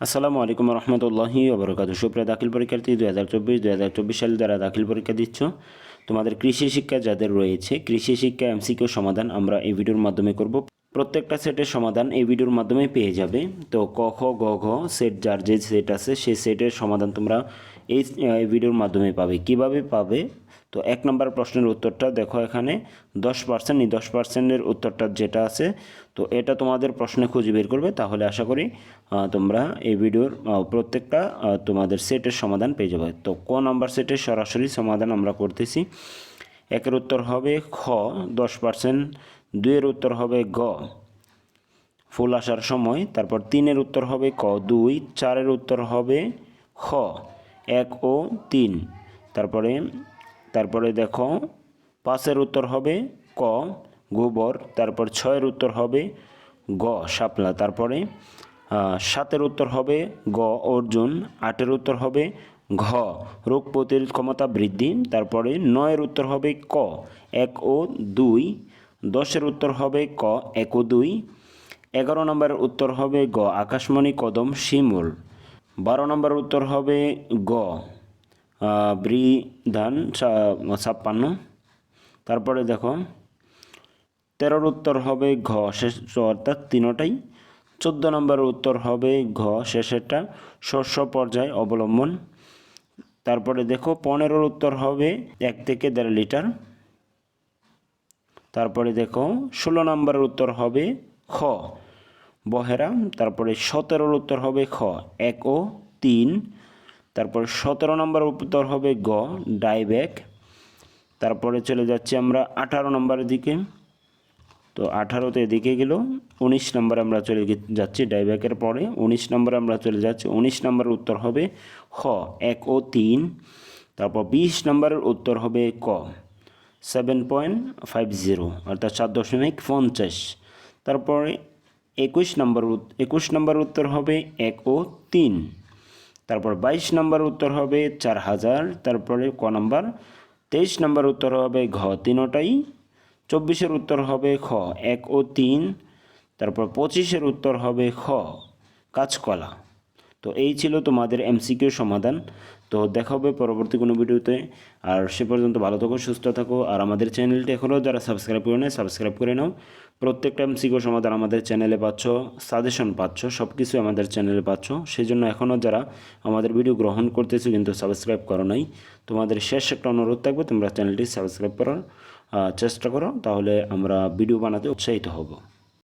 আসসালামু আলাইকুম রহমতুল্লাহি ওবরকাত সুপ্রিয় দাখিল পরীক্ষার্থী দু হাজার চব্বিশ দু হাজার চব্বিশ সালে যারা দাখিল পরীক্ষা দিচ্ছ, তোমাদের কৃষি শিক্ষা যাদের রয়েছে, কৃষি শিক্ষা এমসিকিউ সমাধান আমরা এই ভিডিওর মাধ্যমে করব। প্রত্যেকটা সেটের সমাধান এই ভিডিওর মাধ্যমে পেয়ে যাবে। তো ক, খ, গ, ঘ, সেট যার যে সেট আছে সেই সেটের সমাধান তোমরা এই ভিডিওর মাধ্যমে পাবে। কীভাবে পাবে? তো এক নম্বর প্রশ্নের উত্তরটা দেখো এখানে, দশ পার্সেন্ট দশ পার্সেন্টের উত্তরটা যেটা আছে, তো এটা তোমাদের প্রশ্নে খুঁজে বের করবে, তাহলে আশা করি তোমরা এই ভিডিওর প্রত্যেকটা তোমাদের সেটের সমাধান পেয়ে যাবে। তো ক নাম্বার সেটের সরাসরি সমাধান আমরা করতেছি। একের উত্তর হবে খ, দশ পার্সেন্ট, দুইয়ের উত্তর হবে গ। ফুল আসার সময়, তারপর তিনের উত্তর হবে ক, দুই, চারের উত্তর হবে খ, এক ও তিন। তারপরে তারপরে দেখো, পাঁচের উত্তর হবে ক, গোবর, তারপর ছয়ের উত্তর হবে গ, শাপলা, তারপরে সাতের উত্তর হবে গ, অর্জুন, আটের উত্তর হবে ঘ, রোগ প্রতিরোধ ক্ষমতা বৃদ্ধি, তারপরে নয়ের উত্তর হবে ক, এক ও দুই, দশের উত্তর হবে ক, এক ও দুই, এগারো নম্বরের উত্তর হবে গ, আকাশমণি, কদম, শিমুল, বারো নম্বর উত্তর হবে গ বৃধান ছা- ছাপ্পান্ন। তারপরে দেখো, তেরোর উত্তর হবে ঘ, শেষ, অর্থাৎ তিনোটাই। চোদ্দ নম্বরের উত্তর হবে ঘ, শেষেরটা শস্য পর্যায় অবলম্বন। তারপরে দেখো, পনেরোর উত্তর হবে এক থেকে দেড় লিটার। তারপরে দেখো, ষোলো নম্বরের উত্তর হবে খ, বহেরা। তারপরে সতেরোর উত্তর হবে খ, এক ও তিন। তারপর সতেরো নম্বর উত্তর হবে গ ডাইব্যাক তারপরে চলে যাচ্ছি আমরা আঠারো নম্বরের দিকে। তো আঠারোতে এদিকে গেল, উনিশ নম্বরে আমরা চলে যাচ্ছি ডাইব্যাকের পরে। উনিশ নম্বরে আমরা চলে যাচ্ছি, উনিশ নম্বরের উত্তর হবে খ, এক ও তিন। তারপর বিশ নম্বরের উত্তর হবে ক, সেভেন পয়েন্ট ফাইভ জিরো, অর্থাৎ সাত দশমিক পঞ্চাশ। তারপরে একুশ নম্বর একুশ নম্বর উত্তর হবে এক ও তিন। তারপর বাইশ নম্বর উত্তর হবে চার হাজার, তারপরে ক নম্বর? তেইশ নম্বর উত্তর হবে ঘ তিনোটাই, চব্বিশের উত্তর হবে খ এক ও তিন, তারপর পঁচিশের উত্তর হবে খ কাঁচকলা। তো এই ছিল তোমাদের এমসিকিউ সমাধান। তো দেখা হবে পরবর্তী কোনো ভিডিওতে। আর সে পর্যন্ত ভালো থাকো, সুস্থ থাকো। আর আমাদের চ্যানেলটি এখনও যারা সাবস্ক্রাইব করে নেয় সাবস্ক্রাইব করে নাও। প্রত্যেকটা এমসিকিউ সমাধান আমাদের চ্যানেলে পাচ্ছ, সাজেশন পাচ্ছ সব কিছু আমাদের চ্যানেলে পাচ্ছ। সেই জন্য এখনও যারা আমাদের ভিডিও গ্রহণ করতেছো কিন্তু সাবস্ক্রাইব করো নাই, তোমাদের শেষ একটা অনুরোধ থাকবে, তোমরা চ্যানেলটি সাবস্ক্রাইব করার চেষ্টা করো। তাহলে আমরা ভিডিও বানাতে উৎসাহিত হব।